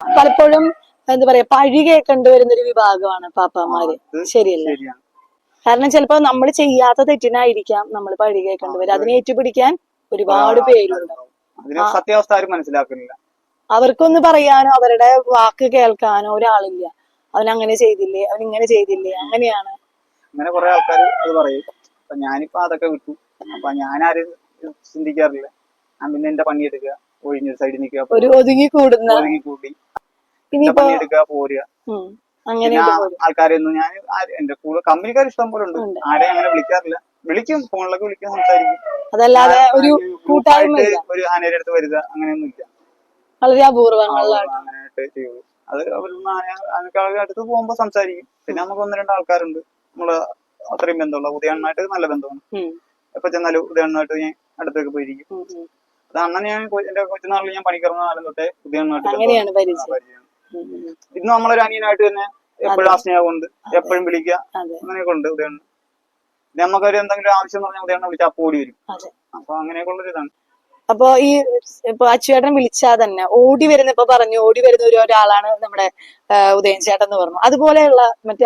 പലപ്പോഴും എന്താ പറയാ പഴികെ കണ്ടുവരുന്ന വരുന്ന ഒരു വിഭാഗമാണ് പാപ്പാമാര് ശരിയല്ലേ? കാരണം ചിലപ്പോ നമ്മൾ ചെയ്യാത്ത തെറ്റിനായിരിക്കാം നമ്മൾ പഴികെ കണ്ടുവരും വരും അതിനെ ഏറ്റുപിടിക്കാൻ ഒരുപാട് പേരുണ്ട്. സത്യാവസ്ഥ ആരും മനസ്സിലാക്കുന്നില്ല. അവർക്കൊന്ന് പറയാനോ അവരുടെ വാക്ക് കേൾക്കാനോ ഒരാളില്ല. അവൻ അങ്ങനെ ചെയ്തില്ലേ അവൻ ഇങ്ങനെ ചെയ്തില്ലേ അങ്ങനെയാണ്. അങ്ങനെ കുറെ ആൾക്കാർ അത് പറയും. അപ്പൊ ഞാനിപ്പോ അതൊക്കെ വിട്ടു. അപ്പൊ ഞാനാരും ചിന്തിക്കാറില്ല. ഞാൻ പിന്നെ എന്റെ പണിയെടുക്കുക ഒഴിഞ്ഞൊരു സൈഡിൽ നിൽക്കുക ഒരു ഒതുങ്ങി കൂടുന്ന ഒതുങ്ങി കൂടി പണിയെടുക്കുക പോരുക. അങ്ങനെ ആൾക്കാരെയൊന്നും ഞാൻ എന്റെ കൂടെ കമ്പനിക്കാർ ഇഷ്ടം പോലെ ഉണ്ട്. ആരെയും അങ്ങനെ വിളിക്കാറില്ല. വിളിക്കും ഫോണിലൊക്കെ വിളിക്കാൻ സംസാരിക്കും. അതല്ലാതെ ഒരു കൂട്ടായ്മയില്ല. ഒരു ആനയുടെ അടുത്ത് വരിക അങ്ങനെയൊന്നും ഇല്ല. വളരെ അപൂർവങ്ങളിലാണ് അങ്ങനെയായിട്ട് ചെയ്യുള്ളൂ അത് അവരൊന്നും ആന ആനക്കാളുടെ അടുത്ത് പോകുമ്പോ സംസാരിക്കും. പിന്നെ നമുക്ക് ഒന്ന് രണ്ട് ആൾക്കാരുണ്ട്. നമ്മൾ അത്രയും ബന്ധമുള്ള ഉദയണ്ണായിട്ട് നല്ല ബന്ധമാണ്. എപ്പൊ ചെന്നാലും ഉദയണ്ണായിട്ട് ഞാൻ അടുത്തേക്ക് പോയിരിക്കും. അത് അങ്ങനെ ഞാൻ എന്റെ കൊച്ചുനാളിൽ ഞാൻ പണിക്കിറങ്ങുന്ന കാലം തൊട്ടേ പുതിയ അങ്ങനെയാണ് പരിചയം. ഇന്ന് നമ്മളൊരു അനിയനായിട്ട് തന്നെ എപ്പോഴും ആ സ്നേഹമുണ്ട് എപ്പോഴും വിളിക്കുക. അങ്ങനെയൊക്കെ ഉണ്ട് ഉദയണ്ണ പിന്നെ നമുക്കൊരു എന്തെങ്കിലും ആവശ്യം പറഞ്ഞാൽ ഉദയണ്ണ വിളിച്ചാൽ അപ്പോൾ ഓടി വരും. അപ്പൊ അങ്ങനെയൊക്കെ ഉള്ളൊരു ഇതാണ് അപ്പൊ ഈ ഇപ്പൊ അച്ചുവേട്ടൻ വിളിച്ചാൽ തന്നെ ഓടി വരുന്ന ഇപ്പൊ പറഞ്ഞു ഓടി വരുന്ന ഒരു ഒരാളാണ് നമ്മുടെ ഉദയൻ ചേട്ടൻ എന്ന് പറഞ്ഞു. അതുപോലെയുള്ള മറ്റേ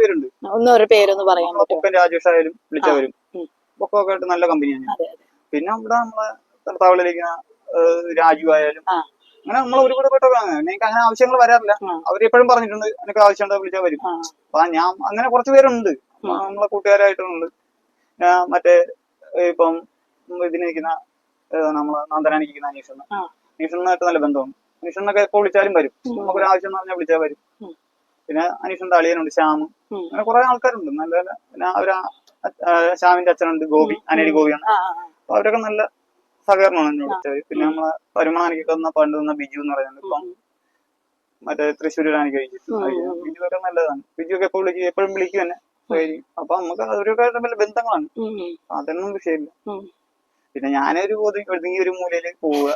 പേരുണ്ട്. പേരൊന്ന് പറയാൻ രാജേഷ് ആയാലും വിളിച്ചവരും. ആയിട്ട് നല്ല കമ്പനിയാണ് പിന്നെ ഇവിടെ നമ്മളെ ഭർത്താവിലിരിക്കുന്ന രാജു ആയാലും. അങ്ങനെ നമ്മൾ ഒരുപാട് പെട്ടതാണ് എനിക്ക് അങ്ങനെ ആവശ്യങ്ങൾ വരാറില്ല. അവർ എപ്പോഴും പറഞ്ഞിട്ടുണ്ട് എനിക്ക് ആവശ്യമുണ്ടോ? വിളിച്ചാൽ വരും. അപ്പൊ ഞാൻ അങ്ങനെ കുറച്ച് പേരുണ്ട്. നമ്മളെ കൂട്ടുകാരായിട്ടുണ്ട് ഞാൻ മറ്റേ ഇപ്പം ഇതിന് നിൽക്കുന്ന നമ്മളെ നന്ദനാനിക്ക് നിൽക്കുന്ന ആ. അനീഷണ്ണായിട്ട് നല്ല ബന്ധമാണ് അനീഷണ്ണൊക്കെ എപ്പോ വിളിച്ചാലും വരും. നമുക്കൊരു ആവശ്യം എന്ന് പറഞ്ഞാൽ വിളിച്ചാൽ വരും പിന്നെ അനീഷന്റെ അളിയനുണ്ട് ശ്യാം. അങ്ങനെ കുറെ ആൾക്കാരുണ്ട്. നല്ല നല്ല പിന്നെ അവർ ശ്യാമിന്റെ അച്ഛനുണ്ട് ഗോപി അനേരി ഗോപിയാണ്. അപ്പൊ അവരൊക്കെ നല്ല സഹകരണമാണ് എന്നെ വിളിച്ചത് പിന്നെ നമ്മളെ വരുമാനിക്കൊക്കെ തന്ന പണ്ട് തന്ന ബിജു എന്ന് പറയുന്നത് ഇപ്പം മറ്റേ തൃശ്ശൂരിലാണ് കഴിച്ചിട്ട് ബിജു ഒക്കെ നല്ലതാണ്. ബിജു ഒക്കെ എപ്പോഴും വിളിക്കും എപ്പോഴും വിളിക്കും തന്നെ. അപ്പൊ നമുക്ക് അവരൊക്കെ തമ്മിൽ ബന്ധങ്ങളാണ്. അതൊന്നും വിഷയമില്ല. പിന്നെ ഞാനൊരു ഒതുങ്ങി ഒരു മൂലയിലേക്ക് പോവുക.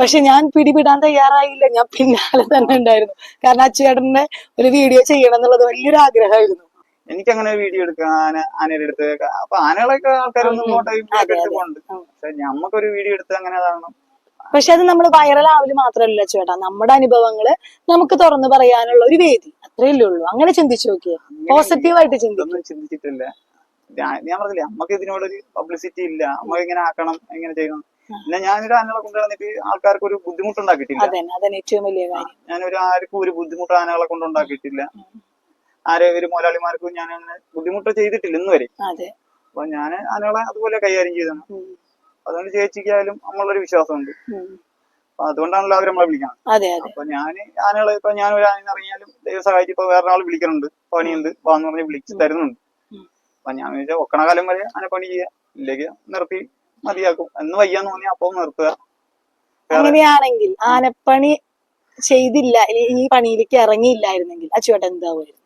പക്ഷെ ഞാൻ പിടിപിടാൻ തയ്യാറായില്ല. ഞാൻ പിന്നാലെ തന്നെ ഉണ്ടായിരുന്നു. കാരണം അച്ചുവേട്ടന്റെ ഒരു വീഡിയോ ചെയ്യണം എന്നുള്ളത് വലിയൊരു ആഗ്രഹമായിരുന്നു. എനിക്ക് അങ്ങനെ വീഡിയോ എടുക്കാൻ ആന ആനയുടെ അടുത്ത് അപ്പൊ ആനകളൊക്കെ ആൾക്കാരൊന്നും ഫോട്ടോ എടുത്ത്. പക്ഷെ നമുക്കൊരു വീഡിയോ എടുത്ത് അങ്ങനെ കാണണം. പക്ഷെ അത് നമ്മൾ വൈറലാവൽ മാത്രമല്ല ചേട്ടാ. നമ്മുടെ അനുഭവങ്ങൾ നമുക്ക് തുറന്നു പറയാനുള്ള ഒരു വേദി. അത്രയല്ലേ ഉള്ളൂ. അങ്ങനെ ചിന്തിച്ചു നോക്കിയേ. പോസിറ്റീവായിട്ട് ചിന്തിച്ചിട്ടില്ല. ഞാൻ പറഞ്ഞില്ല നമുക്ക് ഇതിനോടൊരു പബ്ലിസിറ്റി ഇല്ല. നമുക്ക് എങ്ങനെ ആക്കണം എങ്ങനെ ചെയ്യണം. പിന്നെ ഞാനൊരു ആനകളെ കൊണ്ടുവന്നിട്ട് ആൾക്കാർക്ക് ഒരു ബുദ്ധിമുട്ടുണ്ടാക്കിയിട്ടില്ല. അതന്നെ. അതന്നെ ഏറ്റവും വലിയ കാര്യം. ഞാനൊരു ആർക്കും ഒരു ബുദ്ധിമുട്ട് ആനകളെ കൊണ്ട് ഉണ്ടാക്കിയിട്ടില്ല ആരെ ഒരു മുതലാളിമാർക്കും ഞാൻ അങ്ങനെ ബുദ്ധിമുട്ട് ചെയ്തിട്ടില്ല ഇന്ന് വരെ. അപ്പൊ ഞാൻ ആനകളെ അതുപോലെ കൈകാര്യം ചെയ്താണ് ഉം, അതുകൊണ്ട് ചേച്ചിക്കായാലും നമ്മളൊരു വിശ്വാസമുണ്ട്. അപ്പൊ അതുകൊണ്ടാണല്ലോ അവർ നമ്മളെ അതെ അപ്പൊ ഞാൻ ആനകളെ ഇപ്പൊ ഞാൻ ഒരു ആന ഇറങ്ങിയാലും ദൈവം സഹായിച്ച് ഇപ്പൊ വേറെ ആൾ വിളിക്കുന്നുണ്ട് പണിയുണ്ട് വാന്ന് പറഞ്ഞ് വിളിച്ച് തരുന്നുണ്ട്. അപ്പൊ ഞാൻ വിചാരിച്ച ഒക്കണ കാലം വരെ ആന പണി ചെയ്യുക ഇല്ലെങ്കിൽ നിർത്തി മതിയാക്കും. എന്ന് വയ്യാന്ന് തോന്നി അപ്പൊ നിർത്തുക. അങ്ങനെയാണെങ്കിൽ ആനപ്പണി ചെയ്തില്ല ഈ പണിയിലേക്ക് ഇറങ്ങിയില്ലായിരുന്നെങ്കിൽ അച്ചുവേട്ടൻ എന്താവുമായിരുന്നു?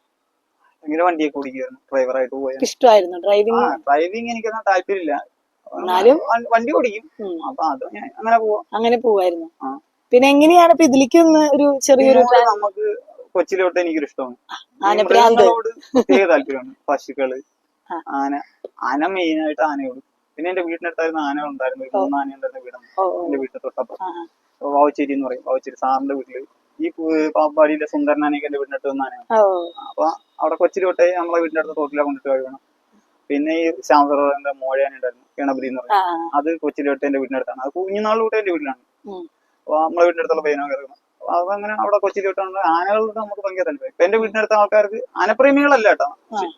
ഭയങ്കര വണ്ടിയൊക്കെ ഓടിക്കുമായിരുന്നു ഡ്രൈവറായിട്ട് പോയത് ഇഷ്ടമായിരുന്നു. ഡ്രൈവിംഗ് ഡ്രൈവിംഗ് എനിക്കൊന്നും താല്പര്യമില്ല. എന്നാലും? വണ്ടി ഓടിക്കും. അപ്പൊ അത് അങ്ങനെ പോവാം. അങ്ങനെ പോവായിരുന്നു. പിന്നെ എങ്ങനെയാണ് ഇപ്പൊ ഇതിലേക്ക് ഒന്ന് ഒരു ചെറിയൊരു നമുക്ക് കൊച്ചിലോട്ട് എനിക്കൊരു ഇഷ്ടമാണ്. പ്രത്യേക താല്പര്യമാണ്. പശുക്കൾ ആന. ആന മെയിൻ ആയിട്ട് ആനയോട്. പിന്നെ എന്റെ വീടിനടുത്തായിരുന്നു ആന ഉണ്ടായിരുന്നു. മൂന്ന് ആന ഉണ്ടായിരുന്ന വീടാണ്. എന്റെ വീട്ടിൽ തൊട്ടപ്പം. വാവച്ചേരി എന്ന് പറയും. വാവച്ചേരി സാറിന്റെ വീട്ടിൽ ഈ പാമ്പാടിയിലെ സുന്ദരനാനൊക്കെ എന്റെ വീടിനടുത്ത് ആനയാണ്. ഓ. അപ്പൊ അവിടെ കൊച്ചിരി തൊട്ടേ നമ്മളെ വീടിന്റെ അടുത്ത് തോട്ടിലാണ് കൊണ്ടിട്ട് കഴിയണം പിന്നെ ഈ ശ്യാമസറോന്റെ മോഴയാനുണ്ടായിരുന്നു ഗണപതി എന്ന് പറയും. ആ ആ. അത് കൊച്ചിരി തൊട്ടേ എന്റെ വീടിന്റെ അടുത്താണ്. അത് കുഞ്ഞുനാൾ തൊട്ടേ എന്റെ വീട്ടിലാണ്. അപ്പൊ നമ്മളെ വീടിന്റെ അടുത്തുള്ള പയ്യനോ കയറണം അപ്പൊ അതങ്ങനെ അവിടെ കൊച്ചിരി തൊട്ടാണ്. ആനകളോട് നമുക്ക് ഭയങ്കര താല്പര്യം. ഇപ്പൊ എന്റെ വീടിന്റെ അടുത്ത ആൾക്കാർക്ക് ആനപ്രേമികളല്ല കേട്ടോ.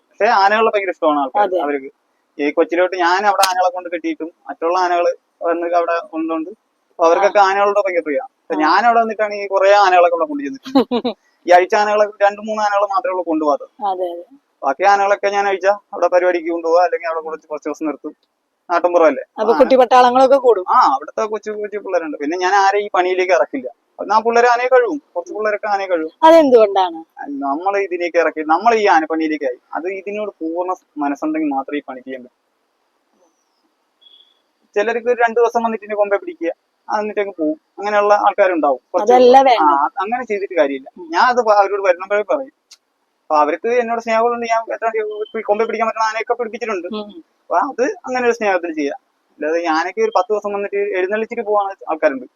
പക്ഷെ ആനകളെ ഭയങ്കര ഇഷ്ടമാണ് ആൾക്കാർ. അവർക്ക്. ഈ കൊച്ചിലോട്ട് ഞാൻ അവിടെ ആനകളെ കൊണ്ട് കെട്ടിയിട്ടും മറ്റുള്ള ആനകൾ വന്ന് അവിടെ കൊണ്ടുകൊണ്ട് അവർക്കൊക്കെ ആനകളോട് ഭയങ്കര പ്രിയ അപ്പൊ ഞാൻ അവിടെ വന്നിട്ടാണ് ഈ കുറെ ആനകളൊക്കെ ഇവിടെ കൊണ്ടു ചെന്നിട്ടുണ്ട് ഈ അഴിച്ച ആനകളെ രണ്ടു മൂന്ന് ആനകൾ മാത്രമേ ഉള്ളൂ കൊണ്ടുപോകാത്തത്. ബാക്കി ആനകളൊക്കെ ഞാൻ അഴിച്ച അവിടെ പരിപാടിക്ക് കൊണ്ടുപോകാം അല്ലെങ്കിൽ അവിടെ കുറച്ച് കുറച്ച് ദിവസം നിർത്തും. നാട്ടുമ്പുറമല്ലേ. അപ്പൊ കുട്ടിപ്പട്ടാളങ്ങളൊക്കെ കൂടും? ആ അവിടുത്തെ കൊച്ചു കൊച്ചു പിള്ളേരുണ്ട്. പിന്നെ ഞാൻ ആരെ ഈ പണിയിലേക്ക് ഇറക്കില്ല. എന്നാ ആ പിള്ളേരെ ആനയെ കഴിവും. കുറച്ച് പിള്ളേരൊക്കെ ആനയെ കഴിവും. അതെന്തുകൊണ്ടാണ്? നമ്മൾ ഇതിലേക്ക് ഇറക്കി നമ്മൾ ഈ ആനപ്പണിയിലേക്കായി അത് ഇതിനോട് പൂർണ മനസ്സുണ്ടെങ്കിൽ മാത്രമേ ഈ പണി ചെയ്യാൻ പറ്റൂ. ചിലർക്ക് രണ്ടു ദിവസം വന്നിട്ട് കൊമ്പെ പിടിക്കുക. എന്നിട്ട് അങ്ങ് പോകും. അങ്ങനെയുള്ള ആൾക്കാരുണ്ടാവും. അങ്ങനെ ചെയ്തിട്ട് കാര്യമില്ല. ഞാൻ അത് അവരോട് വരുമ്പോഴേ പറയും. അപ്പൊ അവർക്ക് എന്നോട് സ്നേഹമുണ്ട് ഞാൻ എത്ര കൊമ്പ പിടിക്കാൻ പറ്റുന്ന ആനയൊക്കെ പിടിപ്പിച്ചിട്ടുണ്ട്. അപ്പൊ അത് അങ്ങനെ ഒരു സ്നേഹത്തിൽ ചെയ്യാം. അല്ലാതെ ആനയ്ക്ക് ഒരു പത്ത് ദിവസം വന്നിട്ട് എഴുന്നള്ളിച്ചിട്ട് പോകാൻ ആൾക്കാരുണ്ട്.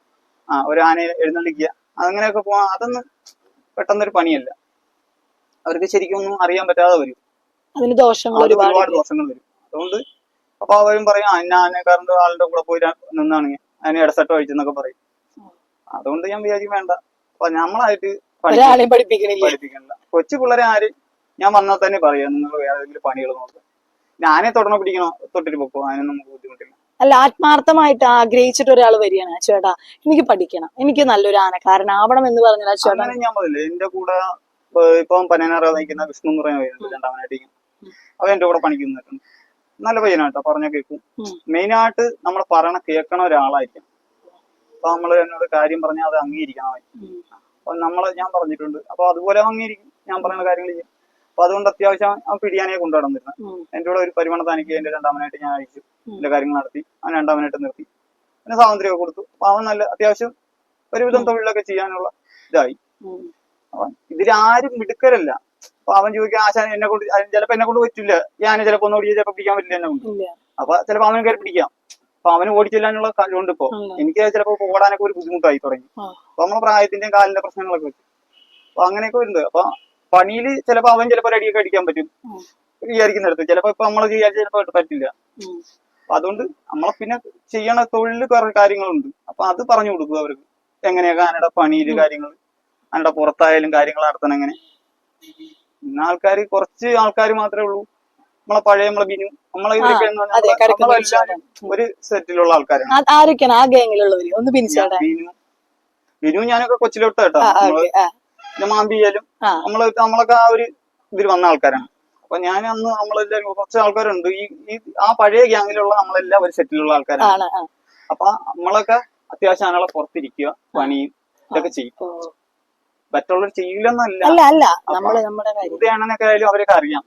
ആ ഒരു ആനയെ എഴുന്നള്ളിക്കുക അങ്ങനെയൊക്കെ പോവാൻ അതൊന്നും പെട്ടെന്നൊരു പണിയല്ല. അവർക്ക് ശരിക്കും ഒന്നും അറിയാൻ പറ്റാതെ വരും. അതിന് ദോഷങ്ങൾ ഒരുപാട് ദോഷങ്ങൾ വരും. അതുകൊണ്ട് അപ്പൊ അവരും പറയും "ആ, ഇന്ന ആനക്കാരന്റെ ആളുടെ കൂടെ പോയി നിന്നാണെങ്കിൽ അതിന് ഇടസെട്ട് കഴിച്ചെന്നൊക്കെ പറയും. അതുകൊണ്ട് ഞാൻ വിചാരിക്കും വേണ്ട. അപ്പൊ നമ്മളായിട്ട് പഠിപ്പിക്കണില്ല. പഠിപ്പിക്കണില്ല. കൊച്ചു പിള്ളേരെ ആര്? ഞാൻ വന്നാൽ തന്നെ പറയാം. നിങ്ങൾ വേറെ ഏതെങ്കിലും പണികൾ നോക്കുക ഞാനെ തുടർന്ന് പിടിക്കണോ? തൊട്ടിട്ട് പൊക്കോ? അതിനൊന്നും നമുക്ക് ബുദ്ധിമുട്ടില്ല. അല്ല ആത്മാർത്ഥമായിട്ട് ആഗ്രഹിച്ചിട്ട് ഒരാൾ വരികയാണ്. ചേട്ടാ എനിക്ക് പഠിക്കണം. എനിക്ക് നല്ലൊരു ആനക്കാരനാവണം എന്ന് പറഞ്ഞാൽ ചേട്ടാ ഞാൻ പറഞ്ഞില്ലേ. എന്റെ കൂടെ ഇപ്പൊ പനനാറ നയിക്കുന്ന വിഷ്ണു എന്ന് പറയുന്ന രണ്ടാമനായിട്ട് അവൻ എന്റെ കൂടെ പണിക്ക് നിന്നിട്ടുണ്ട്. നല്ല പയ്യനാട്ടോ പറഞ്ഞ കേൾക്കും മെയിൻ ആയിട്ട് നമ്മൾ പറയണ കേൾക്കണ ഒരാളായിരിക്കും. അപ്പൊ നമ്മൾ എന്നോട് കാര്യം പറഞ്ഞാൽ അത് അംഗീകരിക്കണം. അപ്പൊ നമ്മളെ ഞാൻ പറഞ്ഞിട്ടുണ്ട്. അപ്പൊ അതുപോലെ അംഗീകരിക്കും. ഞാൻ പറയുന്ന കാര്യങ്ങൾ ചെയ്യും. അപ്പൊ അതുകൊണ്ട് അത്യാവശ്യം അവൻ പിടിയാനെ കൊണ്ടു നടന്നിരുന്നത് ഉം. എന്റെ കൂടെ ഒരു പരിമണ തനിക്ക് എന്റെ രണ്ടാമനായിട്ട് ഞാൻ അയച്ചു. എന്റെ കാര്യങ്ങൾ നടത്തി. അവൻ രണ്ടാമനായിട്ട് നിർത്തി. പിന്നെ സ്വാതന്ത്ര്യമൊക്കെ കൊടുത്തു. അപ്പൊ അവൻ നല്ല അത്യാവശ്യം ഒരുവിധം തൊഴിലൊക്കെ ചെയ്യാനുള്ള ഇതായി. അപ്പൊ ഇതിലാരും മിടുക്കരല്ല. അപ്പൊ അവൻ ചോദിക്കാൻ ആശാൻ എന്നെ കൊണ്ട് ചിലപ്പോ എന്നെ കൊണ്ട് പറ്റില്ല. ഞാൻ ചിലപ്പോ ഒന്ന് ഓടിച്ച് ചിലപ്പോ പിടിക്കാൻ പറ്റില്ല എന്നെ കൊണ്ട്. അപ്പൊ ചിലപ്പോ അവന് കയറി പിടിക്കാം. അപ്പൊ അവന് ഓടിച്ചില്ലാനുള്ള കഴിവുണ്ട് ഇപ്പൊ. എനിക്ക് ചിലപ്പോ ഓടാനൊക്കെ ഒരു ബുദ്ധിമുട്ടായി തുടങ്ങി. അപ്പൊ നമ്മളെ പ്രായത്തിന്റെയും കാലിന്റെ പ്രശ്നങ്ങളൊക്കെ വെച്ചു. അപ്പൊ അങ്ങനെയൊക്കെ വരുന്നത്. അപ്പൊ പണിയിൽ ചിലപ്പോ അവൻ ചിലപ്പോ അടിയൊക്കെ അടിക്കാൻ പറ്റും. വിചാരിക്കുന്ന വിചാരിക്കുന്നിടത്ത്. ചിലപ്പോ ഇപ്പൊ നമ്മൾ വിചാരിച്ച ചിലപ്പോ പറ്റില്ല. അപ്പൊ അതുകൊണ്ട് നമ്മളെ പിന്നെ ചെയ്യണ തൊഴിൽ കുറെ കാര്യങ്ങളുണ്ട്. അപ്പൊ അത് പറഞ്ഞു കൊടുക്കുക അവർക്ക്. എങ്ങനെയൊക്കെ ആനയുടെ പണിയിൽ കാര്യങ്ങൾ ആനയുടെ പുറത്തായാലും കാര്യങ്ങൾ നടത്തണം എങ്ങനെ. ഇന്ന ആൾക്കാർ കുറച്ച് ആൾക്കാർ മാത്രമേ ഉള്ളൂ. നമ്മളെ പഴയ നമ്മളെ ബിനു നമ്മളെ ഒരു സെറ്റിലുള്ള ആൾക്കാരാണ്. ആ- ആരൊക്കെയാണ്? ആ ഗാങ്ങിലുള്ളവര്. ഒന്ന് പിരിച്ചേട്ടാ ബിനു. ബിനു ഞാനൊക്കെ കൊച്ചിലോട്ട് കേട്ടോ നമ്മൾ മാമ്പിയാലും നമ്മളെ നമ്മൾ നമ്മളൊക്കെ ആ ഒരു ഇതിൽ വന്ന ആൾക്കാരാണ്. അപ്പൊ ഞാൻ അന്ന് നമ്മളെല്ലാരും കുറച്ച് ആൾക്കാരുണ്ട്. ഈ ഈ ആ പഴയ ഗ്യാങ്ങിലുള്ള നമ്മളെല്ലാം ഒരു സെറ്റിലുള്ള ആൾക്കാരാണ്. അപ്പൊ നമ്മളൊക്കെ അത്യാവശ്യം ആളുകളെ പുറത്തിരിക്കുക പണിയും ഇതൊക്കെ ചെയ്യും. മറ്റുള്ളവർ ചെയ്യില്ലെന്നല്ല. അല്ല അല്ല. നമ്മൾ നമ്മുടെ ആയാലും അവരൊക്കെ അറിയാം.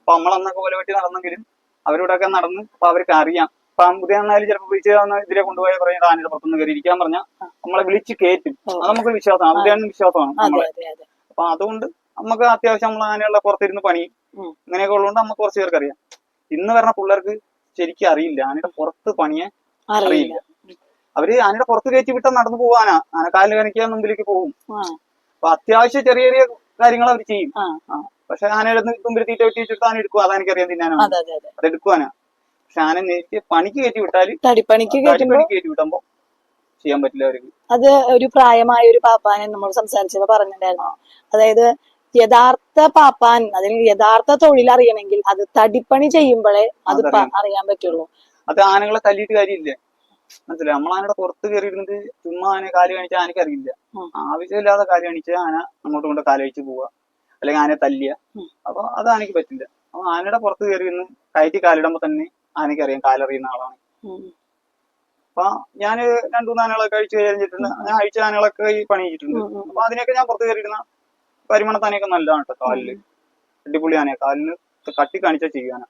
അപ്പൊ നമ്മളന്നൊക്കെ പോലെ വെട്ടി നടന്നെങ്കിലും അവരോടൊക്കെ നടന്ന് അപ്പൊ അവർക്ക് അറിയാം. അപ്പൊ ഉദയാണായാലും ചിലപ്പോ വിളിച്ച് വന്ന് ഇതിലെ കൊണ്ടുപോയി പറയും ആനയുടെ പുറത്തുനിന്ന് കയറി ഇരിക്കാൻ പറഞ്ഞാൽ നമ്മളെ വിളിച്ച് കയറ്റും. അത് നമുക്ക് വിശ്വാസമാണ് ഉദയാണൻ വിശ്വാസമാണ് നമ്മളെ. അപ്പൊ അതുകൊണ്ട് നമുക്ക് അത്യാവശ്യം നമ്മൾ ആനയുള്ള പുറത്തിരുന്ന് പണി. ഇങ്ങനെയൊക്കെ ഉള്ളതുകൊണ്ട് നമുക്ക് കുറച്ച് പേർക്ക് അറിയാം. ഇന്ന് പറഞ്ഞ പിള്ളേർക്ക് ശരിക്കും അറിയില്ല. ആനയുടെ പുറത്ത് പണിയെ അറിയില്ല. അവർ ആനയുടെ പുറത്ത് കയറ്റി വിട്ടാൽ നടന്നു പോവാനാ. ആന കാലിൽ കണിക്കാൻ മുമ്പിലേക്ക് പോകും. അപ്പൊ അത്യാവശ്യം ചെറിയ ചെറിയ കാര്യങ്ങൾ അവർ ചെയ്യും. പക്ഷെ ആനയുടെ മുമ്പിൽ തീറ്റ വെട്ടി വെച്ചിട്ട് ആന എടുക്കും അതാ എനിക്കറിയാൻ തിന്നാനാണ്. അതെ അതെ അതെ. അത് എടുക്കുവാനാ. പക്ഷെ ആന നേരിട്ട് പണിക്ക് കയറ്റി വിട്ടാൽ തടിപ്പണിക്ക് കയറ്റി വിട്ടുമ്പോ ചെയ്യാൻ പറ്റില്ല അവർക്ക്. അത് ഒരു പ്രായമായ ഒരു പാപ്പാനെ നമ്മൾ സംസാരിച്ചപ്പോ പറഞ്ഞിട്ടുണ്ടായിരുന്നു. അതായത് യഥാർത്ഥ പാപ്പാൻ അതിന് യഥാർത്ഥ തൊഴിൽ അറിയണമെങ്കിൽ അത് തടിപ്പണി ചെയ്യുമ്പോഴേ അത്. അറിയാൻ പറ്റുള്ളൂ. അത് ആനകളെ തല്ലിയിട്ട് കാര്യമില്ല. മനസ്സിലായി? നമ്മളാനയുടെ പുറത്ത് കയറിയിരുന്നിട്ട് ചുമ്മാ ആന കാൽ കാണിച്ചാൽ ആനക്ക് അറിയില്ല. ആവശ്യമില്ലാതെ കാൽ കാണിച്ചാൽ ആന അങ്ങോട്ടും കൊണ്ട് കാൽ കഴിച്ച് പോവുക അല്ലെങ്കിൽ ആനയെ തല്ലിയ. അപ്പൊ അത് ആനക്ക് പറ്റില്ല. അപ്പൊ ആനയുടെ പുറത്ത് കയറി നിന്ന് കയറ്റി കാലിടുമ്പോ തന്നെ ആനയ്ക്ക് അറിയാം കാലറിയുന്ന ആളാണ്. അപ്പൊ ഞാൻ രണ്ടു മൂന്ന് ആനകളൊക്കെ അഴിച്ചു കഴിഞ്ഞിട്ടുണ്ട്. ഞാൻ അഴിച്ച ആനകളൊക്കെ ഈ പണി ചെയ്തിട്ടുണ്ട്. അപ്പൊ അതിനൊക്കെ ഞാൻ പുറത്ത് കയറിയിരുന്ന പരിമണത്താനൊക്കെ നല്ലതാണ് കേട്ടോ കാലിൽ. അടിപൊളി ആനയാ. കാലിന് കട്ടി കാണിച്ചാൽ ചെയ്യാന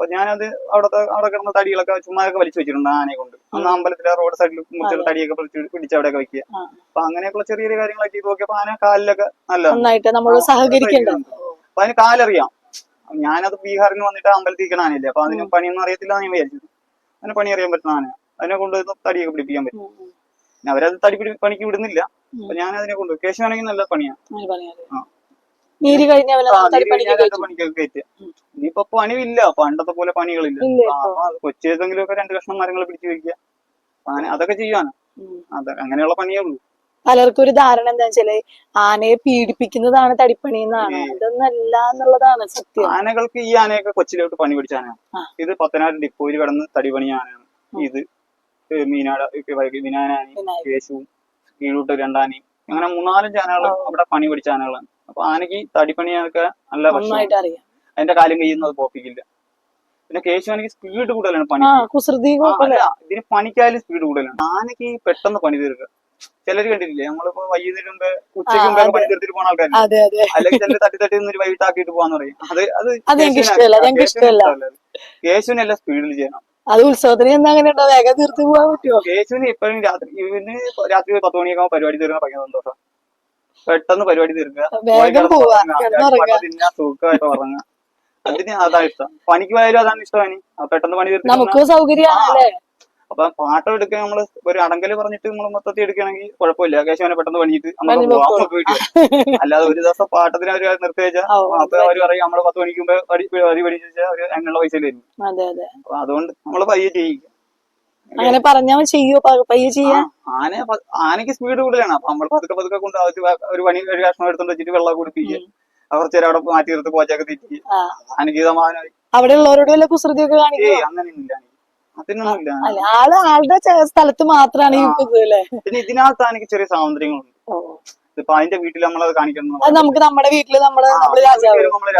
അപ്പൊ ഞാനത് അവിടത്തെ അവിടെ കിടന്ന തടികളൊക്കെ ചുമ്മാതൊക്കെ വലിച്ചു വെച്ചിട്ടുണ്ട് ആനയെ കൊണ്ട്. അന്ന് അമ്പലത്തിലെ റോഡ് സൈഡിൽ മുറിച്ചുള്ള തടിയൊക്കെ പിടിച്ച് പിടിച്ച് അവിടെയൊക്കെ വെക്കുക. അപ്പൊ അങ്ങനെയൊക്കെയുള്ള ചെറിയ ചെറിയ കാര്യങ്ങളൊക്കെ ചെയ്ത് നോക്കിയപ്പോ ആന കാലിലൊക്കെ നല്ല നന്നായിട്ട് നമ്മൾ ആ, സഹകരിക്കേണ്ടത് അപ്പൊ അതിന് കാലറിയാം. ഞാനത് ബീഹാറിൽ നിന്ന് വന്നിട്ട് അമ്പലത്തിൽ നിൽക്കണ ആനയില്ലേ? അപ്പൊ അതിന് പണിയൊന്നും അറിയത്തില്ല ഞാൻ വിചാരിച്ചു അതിന് പണി അറിയാൻ പറ്റുന്ന ആന അതിനെ കൊണ്ട് തടിയൊക്കെ പിടിപ്പിക്കാൻ പറ്റും. പിന്നെ അവരത് തടി പിടി പണിക്ക് വിടുന്നില്ല. അപ്പൊ ഞാൻ അതിനെ കൊണ്ട് കേശവാണെങ്കിൽ നല്ല പണിയാണ്. നീര് കഴിഞ്ഞ. ഇനിയിപ്പോ പണിയില്ല പണ്ടത്തെ പോലെ പണികളില്ല. കൊച്ചേതെങ്കിലും ഒക്കെ രണ്ട് കഷ്ണം മരങ്ങൾ പിടിച്ചു വെക്കുക. അങ്ങനെ അതൊക്കെ ചെയ്യാനാ. അത് അങ്ങനെയുള്ള പണിയേ ഉള്ളൂ. പലർക്കും ഒരു ധാരണ എന്താ വെച്ചാൽ ആനയെ പീഡിപ്പിക്കുന്നതാണ് തടിപ്പണി എന്നാണ് അതൊന്നല്ല എന്നുള്ളതാണ് സത്യം. ആനകൾക്ക് ഈ ആനയൊക്കെ കൊച്ചിലോട്ട് പണി പിടിച്ച ആനയാണ്. ഇത് പത്തനായിരം ഡിപ്പോയിൽ കിടന്ന് തടിപ്പണി ആനയാണ് ഇത് മീനാട മീനാനാനി. കേശുവും കീഴൂട്ട് രണ്ടാനി അങ്ങനെ മൂന്നാലഞ്ച് ആനകൾ അവിടെ പണി പിടിച്ച ആനകളാണ്. അപ്പൊ ആനയ്ക്ക് തടിപ്പണിയൊക്കെ നല്ല നന്നായിട്ട് അറിയാം. അതിന്റെ കാലം കഴിയുന്നത് പോപ്പിക്കില്ല. പിന്നെ കേശുവാണെങ്കിൽ സ്പീഡ് കൂടുതലാണ് പണി. കുസൃതി ഇതിന് പണിക്കായാലും സ്പീഡ് കൂടുതലാണ്. ആനയ്ക്ക് പെട്ടെന്ന് പണി തീർക്കുക. ചിലര് കണ്ടിട്ടില്ലേ നമ്മളിപ്പോ വൈകുന്നേരം ഉച്ചയ്ക്ക് മുമ്പേ പണി തീർത്തിട്ട് പോണ ആൾക്കാർ അല്ലെങ്കിൽ ചിലര് തട്ടി തട്ടി നിന്ന് വൈകിട്ടാക്കിയിട്ട് പോവാന്ന് പറയും. അത് അത് കേശുവിനാ- സ്പീഡിൽ ചെയ്യണം. അത് ഉത്സവത്തിന് എന്താ അങ്ങനെ ഉണ്ടോ വേഗം തീർത്ത് പോകാൻ പറ്റുമോ കേശുവിന് എപ്പോഴും രാത്രി രാത്രി പത്ത് മണിയൊക്കെ പരിപാടി തീർന്ന ഭയങ്കര സന്തോഷം. പെട്ടെന്ന് പരിപാടി തീർക്കുക. സുഖമായിട്ട് ഉറങ്ങുക. അതിന് അതാണ് ഇഷ്ടം. പണിക്ക് പോയാലും അതാണ് ഇഷ്ടം ആ പെട്ടെന്ന് പണി തീർക്കുക അപ്പൊ പാട്ടം എടുക്കാൻ നമ്മൾ ഒരു അടങ്കൽ പറഞ്ഞിട്ട് നമ്മൾ മൊത്തത്തിൽ എടുക്കുകയാണെങ്കിൽ കുഴപ്പമില്ല. കേശവനെ പെട്ടെന്ന് പണിയിട്ട് പണി നമുക്ക് വരാം. അല്ലാതെ ഒരു ദിവസം പാട്ടത്തിന് അവർ നിർത്തി വെച്ചാൽ അവർ പറയും നമ്മൾ പത്ത് മണിക്കുമ്പോ അടി പഠിച്ചു വെച്ചാൽ അവർ അങ്ങനെയുള്ള പൈസ തരും. അതെ അതെ. അപ്പൊ അതുകൊണ്ട് നമ്മൾ പയ്യെ ചെയ്യിക്കും. അങ്ങനെ പറഞ്ഞാൽ ചെയ്യോ? പയ്യെ ചെയ്യാ ആന ആനക്ക് സ്പീഡ് കൂടുതലാണ്. അപ്പൊ നമ്മൾ പതുക്കെ പതുക്കെ കൊണ്ട് ഒരു പണി ഒരു കഷ്ണം എടുത്തോണ്ട് വെച്ചിട്ട് വെള്ളം കുടിപ്പിക്കുക. കുറച്ചു നേരം അവിടെ മാറ്റി നിർത്തി പോച്ചൊക്കെ തെറ്റി ആനക്ക് സമാധാനമായി അവിടെ ഉള്ളവരോട് വല്ല കുസൃതിയൊക്കെ കാണിക്കും? ഏയ് അങ്ങനെയൊന്നുമില്ല. അതിനൊന്നും ആൾ ആളുടെ സ്ഥലത്ത് മാത്രമാണ് ഈ അല്ലേ? പിന്നെ ഇതിനകത്ത് ആനക്ക് ചെറിയ സ്വാതന്ത്ര്യങ്ങളുണ്ട് ഇപ്പൊ അതിന്റെ വീട്ടിൽ നമ്മളത് കാണിക്കണം. അത് നമുക്ക് നമ്മുടെ വീട്ടിൽ നമ്മൾ നമ്മൾ രാജാവ്. നമ്മൾ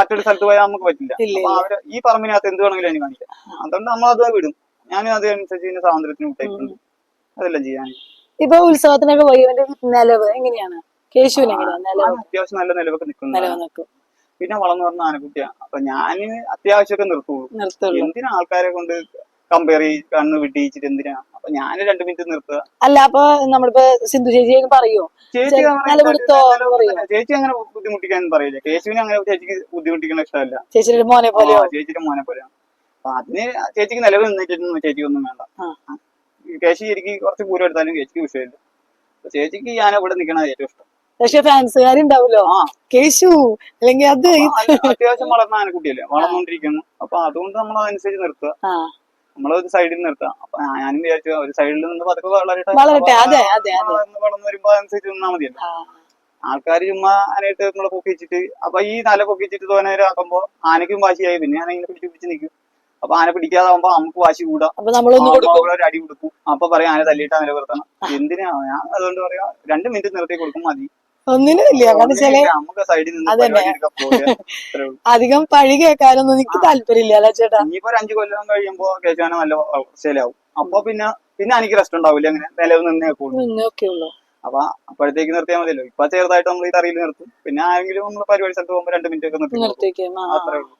മറ്റൊരു സ്ഥലത്ത് പോയാൽ നമുക്ക് പറ്റില്ല. ഈ പറമ്പിനകത്ത് എന്ത് വേണമെങ്കിലും അതിന് കാണിക്കാം. അതുകൊണ്ട് നമ്മളത് വിടും. ഞാനും അതനുസരിച്ച് ഇതിന്റെ സ്വാതന്ത്ര്യത്തിന് വിട്ടേക്കുന്നു അതെല്ലാം ചെയ്യാൻ? ഇപ്പൊ ഉത്സവത്തിനൊക്കെ പോയവന്റെ നിലവ് എങ്ങനെയാണ്? കേശുവിന് എങ്ങനെയാ നിലവ്? അത്യാവശ്യം നല്ല നിലവൊക്കെ നിൽക്കുന്നു നിലവ് നിൽക്കും. പിന്നെ വളർന്നു പറഞ്ഞ ആനക്കുട്ടിയാണ് അപ്പൊ ഞാൻ അത്യാവശ്യമൊക്കെ നിർത്തുള്ളൂ. നിർത്തുള്ളൂ. എന്തിനാ ആൾക്കാരെ കൊണ്ട് കമ്പയർ ചെയ്ത് കണ്ണ് വിട്ടിച്ചിട്ട് എന്തിനാ? അപ്പൊ ഞാൻ രണ്ടു മിനിറ്റ് നിർത്തുക. അല്ല അപ്പൊ നമ്മളിപ്പോ സിന്ധു ചേച്ചിയൊക്കെ പറയോ? ചേച്ചി അങ്ങനെ നിലവിളിത്തോ എന്ന് പറയോ? ചേച്ചി അങ്ങനെ ബുദ്ധിമുട്ടിക്കാൻ പറയില്ല. കേശുവിനെ അങ്ങനെ ചേച്ചിക്ക് ബുദ്ധിമുട്ടിക്കുന്ന ഇഷ്ടമല്ല. ചേച്ചിയുടെ മോനെ പോലെ ചേച്ചിയുടെ മോനെ പോലെയാണ് അപ്പൊ അതിന് ചേച്ചിക്ക് നിലവിൽ നിന്നിട്ടൊന്നും ചേച്ചിക്ക് ഒന്നും വേണ്ട. കേശി ശരിക്ക് കുറച്ച് പൂരം എടുത്താലും ചേച്ചിക്ക് വിഷയമില്ല. അപ്പൊ ചേച്ചിക്ക് ഞാൻ ഇവിടെ നിൽക്കണത് ഏറ്റവും ഇഷ്ടം. പക്ഷെ ഫാൻസുകാരുണ്ടാവല്ലോ കേശു അല്ലെങ്കിൽ അത്? അത്യാവശ്യം വളർന്ന ആനക്കുട്ടിയല്ലേ വളർന്നുകൊണ്ടിരിക്കുന്നു അപ്പൊ അതുകൊണ്ട് നമ്മൾ അതനുസരിച്ച് നിർത്തുക. ഒരു സൈഡിൽ നിർത്താം അപ്പൊ ഞാനും വിചാരിച്ചു ഒരു സൈഡിൽ നിന്ന് പതുക്കെ വളരട്ടെ. വളർന്ന് വരുമ്പോ അതനുസരിച്ച് നിന്നാ മതിയല്ലോ. ആൾക്കാർ ചുമ്മാ ആനയിട്ട് നമ്മളെ പൊക്കിച്ചിട്ട് അപ്പൊ ഈ തല പൊക്കിച്ചിട്ട് തോന്നേരാക്കുമ്പോ ആനയ്ക്കും വാശിയായി. പിന്നെ ആന ഇങ്ങനെ പിടിച്ച് പിടിച്ച് നിൽക്കും. അപ്പൊ ആന പിടിക്കാതാവുമ്പോ നമുക്ക് വാശി കൂടാ. ഒരു അടി കൊടുക്കും. അപ്പൊ പറയാം ആന തല്ലിയിട്ടാ നിലനിർത്തണം എന്തിനാ? ഞാൻ അതുകൊണ്ട് പറയാ രണ്ട് മിനിറ്റ് നിർത്തി കൊടുക്കും മതി. ഒന്നിനും ഇല്ല. കാരണം വെച്ചാൽ നമുക്ക് സൈഡിൽ നിന്ന് അതന്നെ. പരിപാടി എടുക്കാൻ പോവുക. അത്രേ ഉള്ളൂ. അധികം പഴി കേൾക്കാനൊന്നും എനിക്ക് താല്പര്യമില്ല അല്ല ചേട്ടാ? ഇനിയിപ്പോ ഒരു അഞ്ചു കൊല്ലം കഴിയുമ്പോ കേശവാന നല്ല വളർച്ചയിലാവും അപ്പൊ പിന്നെ പിന്നെ എനിക്ക് റെസ്റ്റ് ഉണ്ടാവില്ല അങ്ങനെ. നിലവ് നിന്നേ കൂടും ഇന്നൊക്കെ ഉള്ളു. അപ്പൊ അപ്പോഴത്തേക്ക് നിർത്തിയാൽ മതിയല്ലോ. ഇപ്പൊ ചെറുതായിട്ട് നമ്മൾ ഈ തറയിൽ നിർത്തും. പിന്നെ ആരെങ്കിലും നമ്മൾ പരിപാടി സ്ഥലത്ത് പോകുമ്പോൾ രണ്ട് മിനിറ്റ് ഒക്കെ നിർത്തി. അത്രേ ഉള്ളൂ.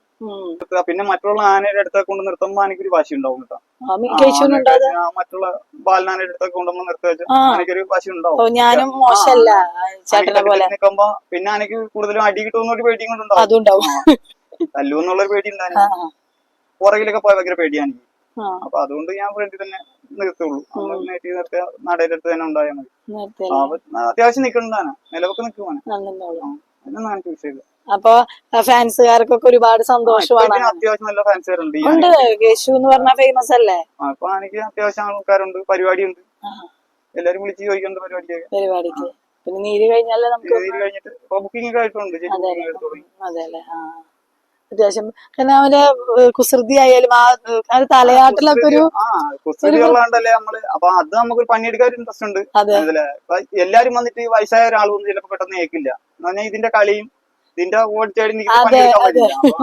പിന്നെ മറ്റുള്ള ആനയുടെ അടുത്തൊക്കെ കൊണ്ട് ആനയ്ക്ക് ഒരു വാശി ഉണ്ടാവും കേട്ടോ. മറ്റുള്ള ബാലനാനയുടെ അടുത്തൊക്കെ കൊണ്ടുവന്ന് നിർത്തി വെച്ചാൽ ആ. ഒരു വാശി ഉണ്ടാവും. ഞാനും ചേട്ടനെ പോലെ. നിൽക്കുമ്പോ പിന്നെ ആനയ്ക്ക് കൂടുതലും അടി കിട്ടുമെന്ന് ഒരു പേടിയും കൊണ്ടുണ്ടാവും അതുണ്ടാവും തല്ലു എന്നുള്ളൊരു പേടി ഉണ്ടായിരുന്നു പുറകിലൊക്കെ പോയ ഭയങ്കര പേടിയാണ്. അപ്പൊ അതുകൊണ്ട് ഞാൻ ഫ്രണ്ടിൽ തന്നെ നിർത്തുള്ളൂ. നേറ്റി നിർത്തിയ നടയുടെ അടുത്ത് തന്നെ ഉണ്ടായാൽ മതി. അത്യാവശ്യം നിൽക്കുന്നതാണ് നിലവൊക്കെ നിൽക്കുവാണ്. അതിനൊന്നും എനിക്ക് വിഷയമില്ല അപ്പൊ ഫാൻസുകാർക്കൊക്കെ ഒരുപാട് സന്തോഷമാണ്. അത്യാവശ്യം നല്ല ഫാൻസുകാരുണ്ട്. ഉണ്ട്. കേശു എന്ന് പറഞ്ഞ ഫേമസ് അല്ലേ? അപ്പൊ എനിക്ക് അത്യാവശ്യം ആൾക്കാരുണ്ട് പരിപാടിയുണ്ട്. എല്ലാരും വിളിച്ച് ചോദിക്കുന്നുണ്ട് പരിപാടിക്കൊക്കെ പരിപാടിക്ക്. പിന്നെ നീര് കഴിഞ്ഞാലേ നമുക്ക് കഴിഞ്ഞിട്ട് ബുക്കിംഗ് ഒക്കെ ആയിട്ടുണ്ട് ചേച്ചി അതെ booking എടുത്ത് തുടങ്ങി. അതെ അല്ലേ ആ. അത്യാവശ്യം. പിന്നെ അവന്റെ കുസൃതി ആയാലും ആ അത് തലയാട്ടിലൊക്കെ ഒരു കുസൃതി ഉള്ളതുകൊണ്ടല്ലേ നമ്മൾ. അപ്പൊ അത് നമുക്ക് പണിയെടുക്കാൻ ഒരു ഇൻട്രസ്റ്റ് ഉണ്ട്. എല്ലാരും വന്നിട്ട് വയസ്സായ ഒരാളൊന്നും ചിലപ്പോ പെട്ടെന്ന് കേൾക്കില്ല എന്ന് പറഞ്ഞാൽ ഇതിന്റെ കളിയും ഇതിന്റെ ഓടിച്ചാടി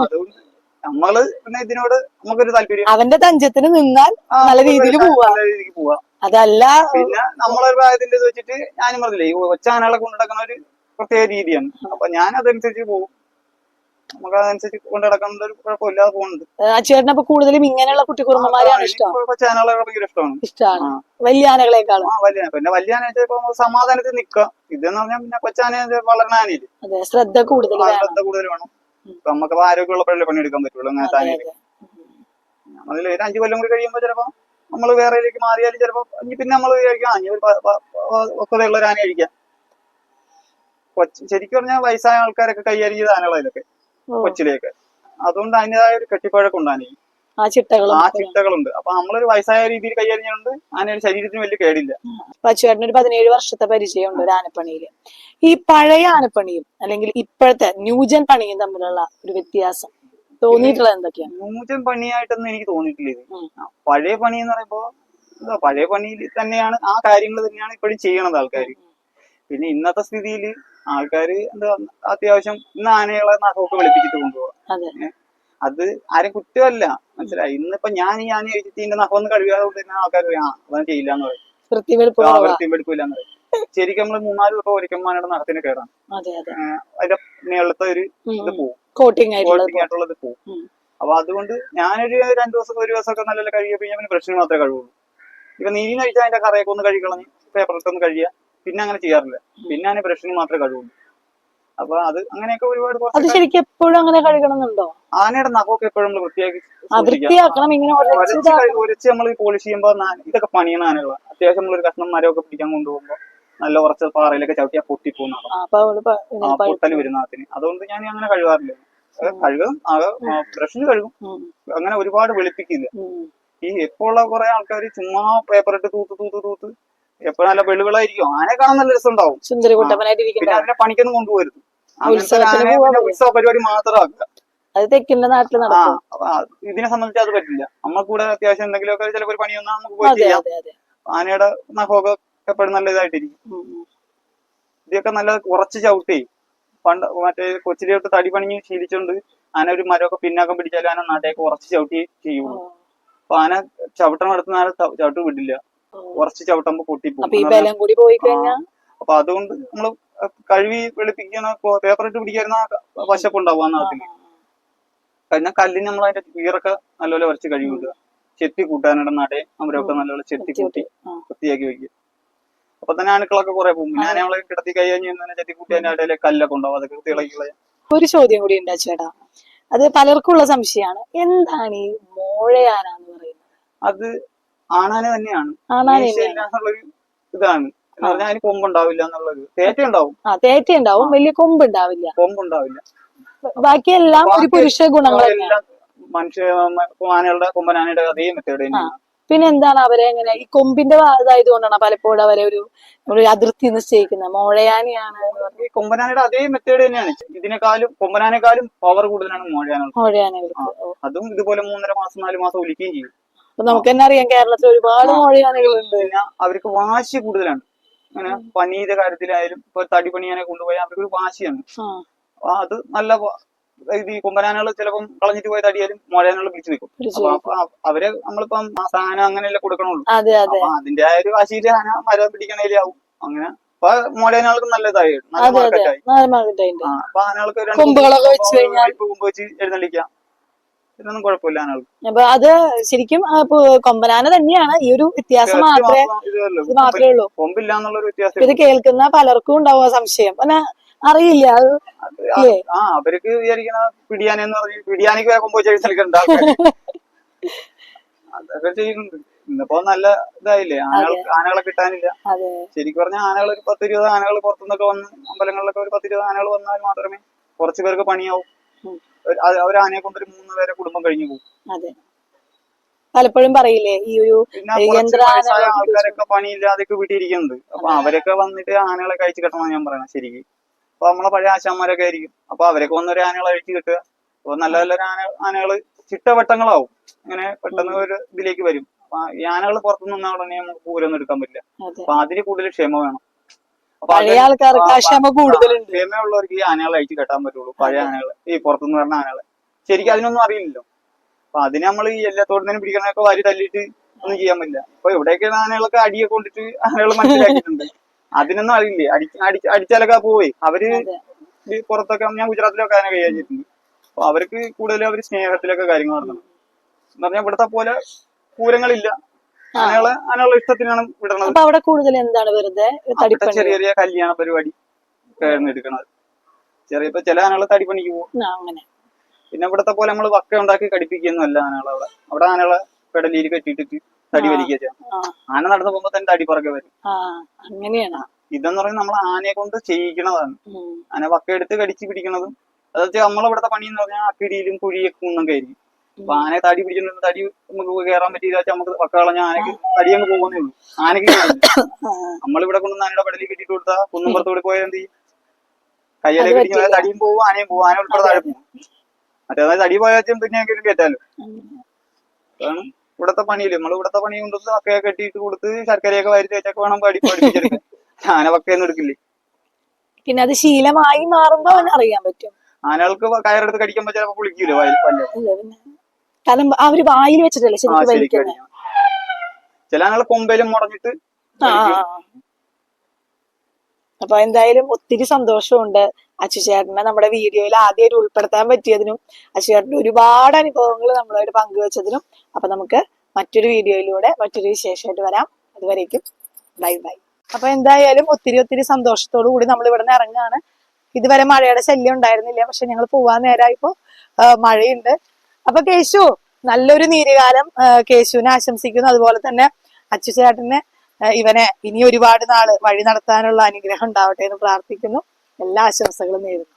അതുകൊണ്ട് നമ്മൾ പിന്നെ ഇതിനോട് നമുക്കൊരു താല്പര്യം. അവന്റെ തഞ്ചത്തിന് നിന്നാൽ നല്ല രീതിയിൽ പോവാ. നല്ല രീതിക്ക് പോവാം. അതല്ല പിന്നെ നമ്മളൊരു പ്രായത്തിന്റെ വെച്ചിട്ട് ഞാനും പറഞ്ഞില്ലേ ഈ ഒച്ചാനകളെ കൊണ്ടുനടക്കുന്ന ഒരു പ്രത്യേക രീതിയാണ്. അപ്പൊ ഞാൻ അതനുസരിച്ച് പോകും. നമുക്ക് അതനുസരിച്ച് കൊണ്ട് നടക്കേണ്ട ഒരു കുഴപ്പമില്ലാതെ പോകുന്നുണ്ട്. ആ ചേട്ടനപ്പൊ കൂടുതലും ഇങ്ങനെയുള്ള കുട്ടിക്കുറുമ്പന്മാരെയാണ് ഇഷ്ടം? ഒച്ചാനകളെ ഭയങ്കര ഇഷ്ടമാണ്. ഇഷ്ടമാണ്. വലിയ ആനകളെക്കാളും ആ വലിയ പിന്നെ വലിയ ആന വെച്ചാൽ ഇപ്പൊ സമാധാനത്തിൽ നിക്കുക ഇതെന്ന് പറഞ്ഞാൽ പിന്നെ കൊച്ചാന വളരണ ആനയിൽ അതെ ശ്രദ്ധ കൂടുതൽ ശ്രദ്ധ കൂടുതൽ വേണം. നമുക്ക് ആരോഗ്യമുള്ളപ്പോഴല്ലേ പണിയെടുക്കാൻ പറ്റുള്ളൂ അങ്ങനത്തെ അതെ അതിൽ ഒരു അഞ്ചു കൊല്ലം കൂടി കഴിയുമ്പോ ചിലപ്പോ നമ്മൾ വേറെയിലേക്ക് മാറിയാലും ചിലപ്പോ ഇനി പിന്നെ നമ്മൾ വിചാരിക്കും ആ ഇനി ഒരു പക്വതയുള്ള ഒരു ആന കഴിക്കാം ശരിക്കും പറഞ്ഞാൽ വയസ്സായ ആൾക്കാരൊക്കെ കൈകാര്യം ചെയ്ത ഓ, കൊച്ചിലേക്ക്. അതുകൊണ്ട് അതിന്റെതായ ഒരു കെട്ടിപ്പഴക്കം ഉണ്ട് ആ ചിട്ടകളും ആ ചിട്ടകളുണ്ട്. അപ്പൊ നമ്മളൊരു വയസ്സായ രീതിയിൽ ചെയ്യുന്നുണ്ട്. ആനയുടെ ശരീരത്തിന് വലിയ കേടില്ല. പച്ചുവേട്ടന് ഒരു പതിനേഴ് വർഷത്തെ പരിചയമുണ്ട് ഒരു ആനപ്പണിയിൽ. ഈ പഴയ ആനപ്പണിയും അല്ലെങ്കിൽ ഇപ്പോഴത്തെ ന്യൂജൻ പണിയും തമ്മിലുള്ള ഒരു വ്യത്യാസം തോന്നിയിട്ടുള്ളത് എന്തൊക്കെയാണ് ന്യൂജൻ പണിയായിട്ടൊന്നും എനിക്ക് തോന്നിയിട്ടില്ല ഇത്. പഴയ പണി എന്ന് പറയുമ്പോ എന്താ പഴയ പണിയിൽ തന്നെയാണ് ആ കാര്യങ്ങൾ തന്നെയാണ് ഇപ്പോഴും ചെയ്യണത് ആൾക്കാർ പിന്നെ ഇന്നത്തെ സ്ഥിതിയിൽ ആൾക്കാര് എന്താ അത്യാവശ്യം ഇന്ന് ആനകളെ നഖമൊക്കെ വെളുപ്പിച്ചിട്ട് കൊണ്ടുപോകാം അതെ. ആരും കുറ്റമല്ല. മനസ്സിലായി? ഇന്നിപ്പോ ഞാൻ ഈ ആന കഴിച്ചിട്ട് നഖം ഒന്ന് കഴുകാതെ തന്നെ ആൾക്കാർ ആ അതൊന്നും ചെയ്യില്ല എന്ന് പറയും വൃത്തിവെടുപ്പ് ആ, കുറവാ. വൃത്തിയും വെടുപ്പില്ല എന്ന് പറയും. ശരിക്കും നമ്മൾ മൂന്നാൽ ദിവസം ഒരിക്കന്മാരുടെ നഖത്തിന് കയറാം അതെ അതെ. അതിന്റെ മേളത്തെ ഒരു ഇത് പോവും. കോട്ടിങ് ആയിട്ടുള്ളത് പോവും. അപ്പൊ അതുകൊണ്ട് ഞാനൊരു രണ്ടു ദിവസം ഒരു ദിവസമൊക്കെ നല്ല കഴുകിയ പിന്നെ പ്രശ്നം മാത്രമേ കഴുകുള്ളൂ. ഇപ്പൊ നീ കഴിച്ചാൽ അതിന്റെ കറയൊക്കെ ഒന്ന് കഴുകി കളഞ്ഞ് പേപ്പറൊക്കെ ഒന്ന് കഴുകിയ. പിന്നെ അങ്ങനെ ചെയ്യാറില്ല. പിന്നെ ഞാൻ ബ്രഷിന് മാത്രമേ കഴുകുള്ളൂ അപ്പൊ അത് അങ്ങനെയൊക്കെ ഒരുപാട് അത് ശരിക്കും എപ്പോഴും അങ്ങനെ കഴുകണമെന്നുണ്ടോ? ആനയുടെ നഖമൊക്കെ എപ്പോഴും നമ്മൾ വൃത്തിയാക്കി വൃത്തിയാക്കണം ഇങ്ങനെ ഉരച്ച് നമ്മൾ പോളിഷ് ചെയ്യുമ്പോൾ ഇതൊക്കെ പണിയണ ആനകളാണ് അത്യാവശ്യം നമ്മളൊരു കഷ്ണം മരമൊക്കെ പിടിക്കാൻ കൊണ്ടുപോകുമ്പോ നല്ല ഉറച്ച പാറയിലൊക്കെ ചവിട്ടിയാ പൊട്ടിപ്പോകുന്നതാണ് പൊട്ടൽ വരുന്നതിന് അതുകൊണ്ട് ഞാൻ അങ്ങനെ കഴുകാറില്ല. കഴുകും. ബ്രഷിന് കഴുകും. അങ്ങനെ ഒരുപാട് വെളുപ്പിക്കില്ല. ഈ ഉള്ള കുറെ ആൾക്കാർ ചുമ്മാ പേപ്പർ ഇട്ട് തൂത്ത് തൂത്ത് തൂത്ത് എപ്പോ നല്ല വെളുവിളായിരിക്കും ആനെ കാണാൻ നല്ല രസം ഉണ്ടാവും സുന്ദരി കുട്ടപ്പനായിട്ട് ഇരിക്കണ്ട പിന്നെ അതിനെ പണിക്കൊന്നും കൊണ്ടുപോകരുത്. ഉത്സവ പരിപാടി മാത്രമാക്കുക അത് തെക്കിന്റെ നാട്ടിൽ നടക്കും. ഇതിനെ സംബന്ധിച്ച് അത് പറ്റില്ല. നമ്മൾക്ക് കൂടെ അത്യാവശ്യം എന്തെങ്കിലുമൊക്കെ ചിലപ്പോൾ പണി വന്നാൽ നമുക്ക് പോയി ചെയ്യാം. ആനയുടെ നഖമൊക്കെ എപ്പോഴും നല്ല ഇതായിട്ടിരിക്കും. ഇതൊക്കെ നല്ല കുറച്ച് ചവിട്ടി. പണ്ട് മറ്റേ കൊച്ചിലെ തൊട്ട് തടി പണിഞ്ഞ് ശീലിച്ചോണ്ട് ആന ഒരു മരമൊക്കെ പിന്നാക്കം പിടിച്ചാലും ആന നാട്ടേക്ക് കുറച്ച് ചവിട്ടി ചെയ്യുള്ളൂ. അപ്പൊ ആന ചവിട്ടം നടത്തുന്ന ആന ചവിട്ട് വിടില്ല. കുറച്ച് ചവിട്ടുമ്പോ പൊട്ടിപ്പോകും ബലം കൂടി പോയി അപ്പൊ അതുകൊണ്ട് നമ്മൾ കഴുകി വെളുപ്പിക്കുന്ന പേപ്പർ ഇട്ട് പിടിക്കുന്ന വശപ്പുണ്ടാവും ആ നാട്ടിൽ. കഴിഞ്ഞ കല്ലിന് നമ്മൾ അതിന്റെ വീറൊക്കെ നല്ലപോലെ വരച്ച് കഴുകി വിടുക. ചെത്തി കൂട്ടാനുള്ള നടയെ അവരൊക്കെ നല്ലപോലെ ചെത്തി കൂട്ടി വൃത്തിയാക്കി വെക്കുക. അപ്പൊ തന്നെ അണുക്കളൊക്കെ കുറെ പോകും. ഞാൻ നമ്മളെ കിടത്തി കഴിഞ്ഞ് തന്നെ ചെത്തി കൂട്ടി അതിന്റെ ഇടയിലെ കല്ലൊക്കെ ഉണ്ടാവും. അതൊക്കെ തിളക്കി കളയാം ഒരു ചോദ്യം കൂടി ഉണ്ടാ ചേട്ടാ. അത് പലർക്കും ഉള്ള സംശയമാണ്. എന്താണ് ഈ മോഴയാന എന്ന് പറയുന്നത്? അത് ആണാന തന്നെയാണ്. ഇതാണ്. പറഞ്ഞാൽ അതിന് കൊമ്പുണ്ടാവില്ല എന്നുള്ളൊരു തേറ്റ ഉണ്ടാവും. ആ തേറ്റ ഉണ്ടാവും. വലിയ കൊമ്പ് ഉണ്ടാവില്ല. കൊമ്പുണ്ടാവില്ല ബാക്കിയെല്ലാം ഒരു പുരുഷ ഗുണങ്ങൾ എല്ലാം മനുഷ്യ ആനകളുടെ കൊമ്പനാനയുടെ അതേ മെത്തേഡ് തന്നെയാണ്. പിന്നെ എന്താണ് അവരെ എങ്ങനെ ഈ കൊമ്പിന്റെ ഇതായത് കൊണ്ടാണ് പലപ്പോഴും അവരെ ഒരു അതിർത്തി നിശ്ചയിക്കുന്നത്. മോഴയാനയാണ് കൊമ്പനാനയുടെ അതേ മെത്തേഡ് തന്നെയാണ്. ഇതിനേക്കാളും കൊമ്പനാനേക്കാളും പവർ കൂടുതലാണ് മോഴയാനുള്ളത്. മോഴയാന ഓ. അതും ഇതുപോലെ മൂന്നര മാസം നാല് മാസം ഒലിക്കുകയും ചെയ്യും. അപ്പൊ നമുക്ക് തന്നെ അറിയാം കേരളത്തിൽ ഒരുപാട് മോഴയാനകളുണ്ട് പിന്നെ അവർക്ക് വാശി കൂടുതലാണ്. അങ്ങനെ പനിയുടെ കാര്യത്തിലായാലും ഇപ്പൊ തടി പണിയാനെ കൊണ്ടുപോയാൽ അവർക്ക് ഒരു വാശിയാണ് അത് നല്ല ഇത് ഈ കൊമ്പനാനകൾ ചിലപ്പം കളഞ്ഞിട്ട് പോയ തടിയാലും മോഴയാനകൾ പിടിച്ചു നിൽക്കും അവരെ നമ്മളിപ്പം സാധനം അങ്ങനെയല്ലേ കൊടുക്കണുള്ളൂ. അപ്പൊ അതിന്റെ ആ ഒരു വാശിയിൽ ആന മരം പിടിക്കണേലാവും അങ്ങനെ അപ്പൊ മോഡേണുകൾക്ക് നല്ല ഇതായി. നല്ല മാർക്കറ്റായി അപ്പൊ ആനകൾക്ക് രണ്ട് കൊമ്പ് വെച്ച് എഴുന്നള്ളിക്കാം. ഇതൊന്നും കുഴപ്പമില്ല ആനകൾക്ക് അപ്പൊ അത് ശരിക്കും കൊമ്പനാന തന്നെയാണ്. ഈ ഒരു വ്യത്യാസം മാത്രമേ മാത്രം ഇത് മാത്രമേ ഉള്ളൂ. കൊമ്പില്ല എന്നുള്ളൊരു വ്യത്യാസം ഇത് കേൾക്കുന്ന പലർക്കും ഉണ്ടാവുക സംശയം. പിന്നെ അറിയില്ല? ആ അവർക്ക് വിചാരിക്കണ പിടിയാനെന്ന് പറഞ്ഞു പിടിയാനക്ക് വേഗം പോയി എഴുന്നള്ളിക്കണ്ട അതൊക്കെ ചെയ്യുന്നുണ്ട്. ഇന്നിപ്പോ നല്ല ഇതായില്ലേ? ആനകൾ ആനകളെ കിട്ടാനില്ല. ശരിക്കും പറഞ്ഞാൽ ആനകൾ ഒരു പത്ത് ഇരുപത് ആനകൾ പുറത്തുനിന്നൊക്കെ വന്ന് അമ്പലങ്ങളിലൊക്കെ ഒരു പത്ത് ഇരുപത് ആനകൾ വന്നാൽ മാത്രമേ കുറച്ചു പേർക്ക് പണിയാവും. ഒരു- കൊണ്ട് ആനയെ കൊണ്ടൊരു മൂന്ന് പേരെ കുടുംബം കഴിഞ്ഞു പോകും. അതെ. പലപ്പോഴും പറയില്ലേ ഈ ഒരു ആൾക്കാരൊക്കെ പണിയില്ലാതെയൊക്കെ വീട്ടിരിക്കുന്നത് അപ്പൊ അവരൊക്കെ വന്നിട്ട് ആനകളെ കഴിച്ചു കെട്ടണം ഞാൻ പറയണം ശരിക്ക്. അപ്പൊ നമ്മളെ പഴയ ആശാന്മാരൊക്കെ ആയിരിക്കും. അപ്പൊ അവരൊക്കെ വന്നൊരു ആനകളെ കഴിച്ചു കിട്ടുക. അപ്പൊ നല്ല നല്ല ആന ആനകൾ ചിട്ടവട്ടങ്ങളാവും. അങ്ങനെ പെട്ടെന്ന് ഒരു ഇതിലേക്ക് വരും. അപ്പൊ ഈ ആനകൾ പുറത്തു നിന്ന ഉടനെ നമുക്ക് പൂരൊന്നും എടുക്കാൻ പറ്റില്ല. അപ്പൊ അതിന് കൂടുതൽ ക്ഷമ വേണം. പഴയ ആൾക്കാർക്ക് ആ ക്ഷമ കൂടുതലുണ്ട്. ക്ഷമയുള്ളവർക്ക് ഈ ആനകളെ അയച്ചു കെട്ടാൻ പറ്റുള്ളൂ. പഴയ ആനകളെ. ഈ പുറത്തുനിന്ന് വരുന്ന ആനകളെ. ശരിക്കും അതിനൊന്നും അറിയില്ലല്ലോ. അപ്പൊ അതിന് നമ്മൾ ഈ എല്ലാത്തോടനും പിടിക്കണൊക്കെ വാരി തല്ലിയിട്ട് ഒന്നും ചെയ്യാൻ പറ്റില്ല. അപ്പൊ ഇവിടെയൊക്കെ ആനകളൊക്കെ അടിയൊക്കെ കൊണ്ടിട്ട് ആനകൾ മനസ്സിലാക്കിയിട്ടുണ്ട്. അതിനൊന്നും അറിയില്ലേ? അടി അടി അടിച്ചാലൊക്കെ പോയി അവർ പുറത്തൊക്കെ ഞാൻ ഗുജറാത്തിലൊക്കെ ആന കൈകാര്യിട്ടുണ്ട് അപ്പൊ അവർക്ക് കൂടുതലും അവർ സ്നേഹത്തിലൊക്കെ കാര്യങ്ങൾ നടത്തണം. എന്ന് പറഞ്ഞാൽ ഇവിടത്തെ പോലെ പൂരങ്ങളില്ല. ആനകളെ അങ്ങനെയുള്ള ഇഷ്ടത്തിനാണ് വിടണത്. അപ്പൊ അവിടെ കൂടുതൽ എന്താണ് വെറുതെ തടിപ്പണി ചെറിയ ചെറിയ കല്യാണ പരിപാടി എടുക്കണത് ചെറിയ ഇപ്പൊ ചില ആനകളെ തടിപ്പണിക്ക് പോകും. അങ്ങനെ. പിന്നെ ഇവിടത്തെ പോലെ നമ്മൾ വക്ക ഉണ്ടാക്കി കടിപ്പിക്കുന്നല്ല ആനകളെ അവിടെ. അവിടെ ആനകളെ പെടലിയിൽ കെട്ടിയിട്ടിട്ട് തടി വലിക്കുക ചെയ്യാം. ആന നടന്നു പോകുമ്പോ തന്നെ തടി പുറകെ വരും. അങ്ങനെയാണ്. ഇതെന്ന് പറയുന്നത് നമ്മൾ ആനയെ കൊണ്ട് ചെയ്യിക്കണതാണ്. ആന വക്ക എടുത്ത് കടിച്ചു പിടിക്കണതും അതായത് നമ്മളിവിടുത്തെ പണി എന്ന് പറഞ്ഞാൽ അക്കിടിയിലും കുഴിയൊക്കെ കുന്നൊക്കെ ആയിരിക്കും അപ്പൊ ആനയെ തടി പിടിച്ചിട്ടുണ്ട് തടി നമുക്ക് കയറാൻ പറ്റിയില്ല വെച്ചാൽ നമുക്ക് വക്ക കളഞ്ഞ ആനക്ക് തടി അങ്ങ് പോകുന്നേ ഉള്ളൂ. ആനക്ക് നമ്മളിവിടെ കൊണ്ടുവന്ന് ആനയുടെ പടലിൽ കെട്ടിട്ട് കൊടുത്താ കുന്നും പുറത്തോടെ പോയാൽ എന്ത് ചെയ്യും? കയ്യാലെ പിടിക്കുന്ന തടിയും പോവും ആനയും പോവും. ആന ഉൾപ്പെടെ താഴെ പോകും. മറ്റേതായത് തടി പോയാൽ പിന്നെ കേട്ടാലോ. കയറ്റാലോ. അതാണ് ഇവിടത്തെ പണിയില്ല നമ്മൾ ഇവിടത്തെ പണി കൊണ്ട് ഒക്കെ കെട്ടിയിട്ട് കൊടുത്ത് ശർക്കരയൊക്കെ വാരി തേച്ചൊക്കെ വേണം പടി പഠിപ്പിച്ചെടുക്കാൻ. ആന വക്കയൊന്നും എടുക്കില്ലേ? പിന്നെ അത് ശീലമായി മാറുമ്പോ അവൻ അറിയാൻ പറ്റും. ആനകൾക്ക് കയറെടുത്ത് കടിക്കുമ്പോ ചിലപ്പോ പുളിക്കൂലോ വയൽ പല്ല്. കാരണം അവർ വായിൽ വെച്ചിട്ടല്ലേ ശരിക്കും വലിക്കുന്നത്? ചില കൊമ്പയിലും മുടഞ്ഞിട്ട്. അപ്പൊ എന്തായാലും ഒത്തിരി സന്തോഷമുണ്ട് അച്ചുചേട്ടനെ നമ്മുടെ വീഡിയോയിൽ ആദ്യമായിട്ട് ഉൾപ്പെടുത്താൻ പറ്റിയതിനും അച്ചുചേട്ടന്റെ ഒരുപാട് അനുഭവങ്ങൾ നമ്മളായിട്ട് പങ്കുവച്ചതിനും. അപ്പൊ നമുക്ക് മറ്റൊരു വീഡിയോയിലൂടെ മറ്റൊരു വിശേഷമായിട്ട് വരാം. അതുവരേക്കും ബൈ ബൈ. അപ്പൊ എന്തായാലും ഒത്തിരി ഒത്തിരി സന്തോഷത്തോടു കൂടി നമ്മൾ ഇവിടെ നിന്ന് ഇറങ്ങുകയാണ്. ഇതുവരെ മഴയുടെ ശല്യം ഉണ്ടായിരുന്നില്ല പക്ഷെ ഞങ്ങൾ പോവാൻ നേരമായപ്പോ മഴയുണ്ട്. അപ്പൊ കേശു നല്ലൊരു നീരുകാലം കേശുവിനെ ആശംസിക്കുന്നു. അതുപോലെ തന്നെ അച്ചു ചേട്ടന് ഇവനെ ഇനി ഒരുപാട് നാൾ വഴി നടത്താനുള്ള അനുഗ്രഹം ഉണ്ടാവട്ടെ എന്ന് പ്രാർത്ഥിക്കുന്നു. എല്ലാ ആശംസകളും നേരുന്നു.